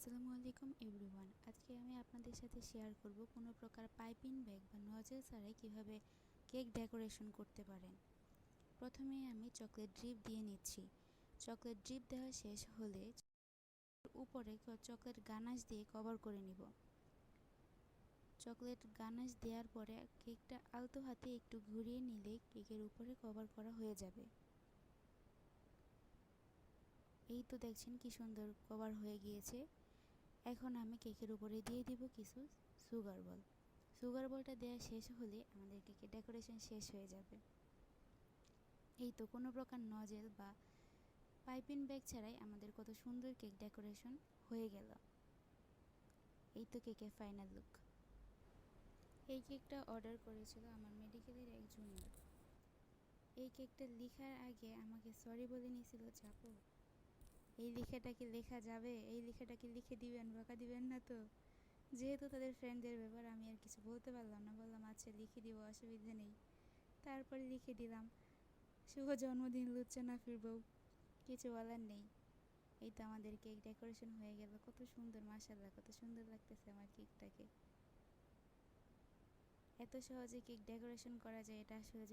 আসসালামু আলাইকুম এভরিওয়ান। আজকে আমি আপনাদের সাথে শেয়ার করব কোনো প্রকার পাইপিং ব্যাগ বা নজেল ছাড়াই কীভাবে কেক ডেকোরেশন করতে পারেন। প্রথমে আমি চকলেট ড্রিপ দিয়ে নিচ্ছি। চকলেট ড্রিপ দেওয়া শেষ হলে উপরে চকলেট গানাশ দিয়ে কভার করে নিব। চকলেট গানাশ দেওয়ার পরে কেকটা আলতো হাতে একটু ঘুরিয়ে নিলে কেকের উপরে কভার করা হয়ে যাবে। এই তো দেখছেন কি সুন্দর কভার হয়ে গিয়েছে। এখন আমি কেকের উপরে দিয়ে দিব কিছু সুগার বল সুগার বলটা দেওয়া শেষ হলে আমাদের কেকের ডেকোরেশন শেষ হয়ে যাবে। এই তো কোনো প্রকার নজেল বা পাইপিং ব্যাগ ছাড়াই আমাদের কত সুন্দর কেক ডেকোরেশন হয়ে গেল। এই তো কেকের ফাইনাল লুক এই কেকটা অর্ডার করেছিল আমার মেডিকেলের এক জুনিয়র এই কেকটা লেখার আগে আমাকে সরি বলে নিয়েছিল, চাপো। এই লেখাটা কি লেখা যাবে? এই লেখাটা কি লিখে দিবেন, বকা দিবেন না তো? যেহেতু তাদের ফ্রেন্ডদের ব্যাপার, আমি আর কিছু বলতে পারলাম না। বললাম আচ্ছা লিখে দিব, অসুবিধা নেই। তারপরে লিখে দিলাম, শুভ জন্মদিন লুচ্ছে না ফিরবো। কিছু বলার নেই। এই তো আমাদের কেক ডেকোরেশন হয়ে গেল। কত সুন্দর মাসাল্লাহ কত সুন্দর লাগতেছে আমার কেকটাকে এত সহজে কেক ডেকোরেশন করা যায়, এটা আসলে